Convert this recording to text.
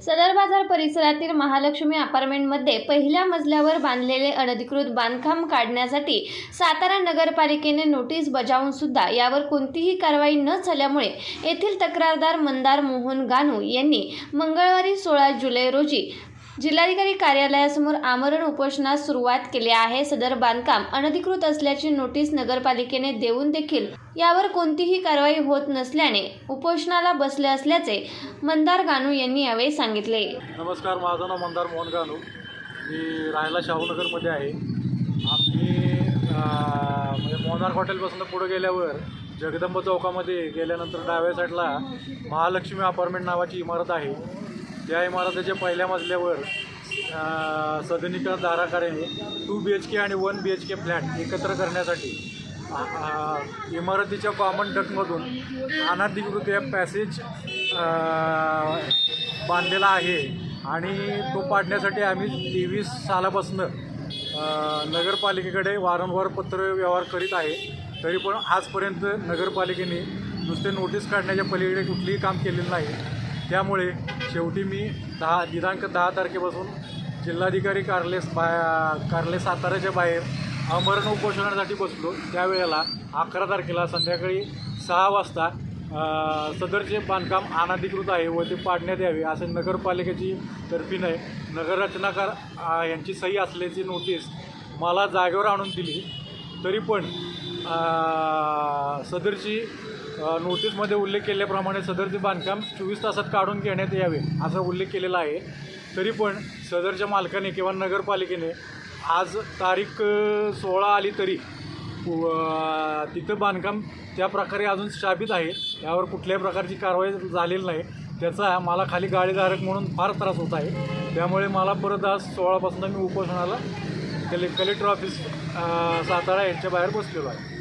सदर बाजार परिसरातील महालक्ष्मी अपार्टमेंटमध्ये पहिल्या मजल्यावर बांधलेले अनधिकृत बांधकाम काढण्यासाठी सातारा नगरपालिकेने नोटीस बजावून सुद्धा यावर कोणतीही कारवाई न झाल्यामुळे येथील तक्रारदार मंदार मोहन गानू यांनी मंगळवारी सोळा जुलै रोजी जिल्हाधिकारी कार्यालयासमोर आमरण उपोषणास सुरुवात केली आहे. सदर बांधकाम अनधिकृत असल्याची नोटीस नगरपालिकेने देऊन देखील यावर कोणतीही कारवाई होत नसल्याने उपोषणाला बसले असल्याचे मंदार गानू यांनी यावेळी सांगितले. नमस्कार माझं नाव मंदार मोहन गानू. मी राहायला शाहूनगरमध्ये आहे. आम्ही म्हणजे मोनार हॉटेलपासून पुढे गेल्यावर जगदंब चौकामध्ये गेल्यानंतर डाव्या साईडला महालक्ष्मी अपार्टमेंट नावाची इमारत आहे. या इमारतीच्या पहिल्या मजल्यावर सदनिका सदनीकरण टू बी एच के आणि one B H K flat एकत्र करण्यासाठी इमारतीच्या कॉमन डकमधून अनाधिकृत या पॅसेज बांधलेला आहे. आणि तो पाडण्यासाठी आम्ही तेवीस सालापासून नगरपालिकेकडे वारंवार पत्र व्यवहार करीत आहे. तरी पण आजपर्यंत नगरपालिकेने नुसते नोटीस काढण्याच्या पलीकडे कुठलीही काम केलेलं नाही. त्यामुळे शेवटी मी दहा दिनांक दहा तारखेपासून जिल्हाधिकारी कार्यालय बा कार्यालय साताऱ्याच्या बाहेर अमरण उपोषणासाठी बसलो. त्यावेळेला अकरा तारखेला संध्याकाळी सहा वाजता सदरचे बांधकाम अनाधिकृत आहे व ते पाडण्यात यावे असे नगरपालिकेची तर्फीने नगररचनाकार यांची सही असल्याची नोटीस मला जागेवर आणून दिली. तरी पण सदरची नोटीसमध्ये उल्लेख केल्याप्रमाणे सदरचे बांधकाम चोवीस तासात काढून घेण्यात यावे असा उल्लेख केलेला आहे. तरी पण सदरच्या मालकाने किंवा नगरपालिकेने आज तारीख सोळा आली तरी व- तिथं बांधकाम त्या प्रकारे अजून शाबित आहे. यावर कुठल्याही प्रकारची कारवाई झालेली नाही. त्याचा मला खाली गाडीधारक म्हणून फार त्रास होत आहे. त्यामुळे मला परत आज सोळापासून मी उपोषणाला कले कलेक्टर ऑफिस सातारा यांच्या बाहेर बसलेलो आहे.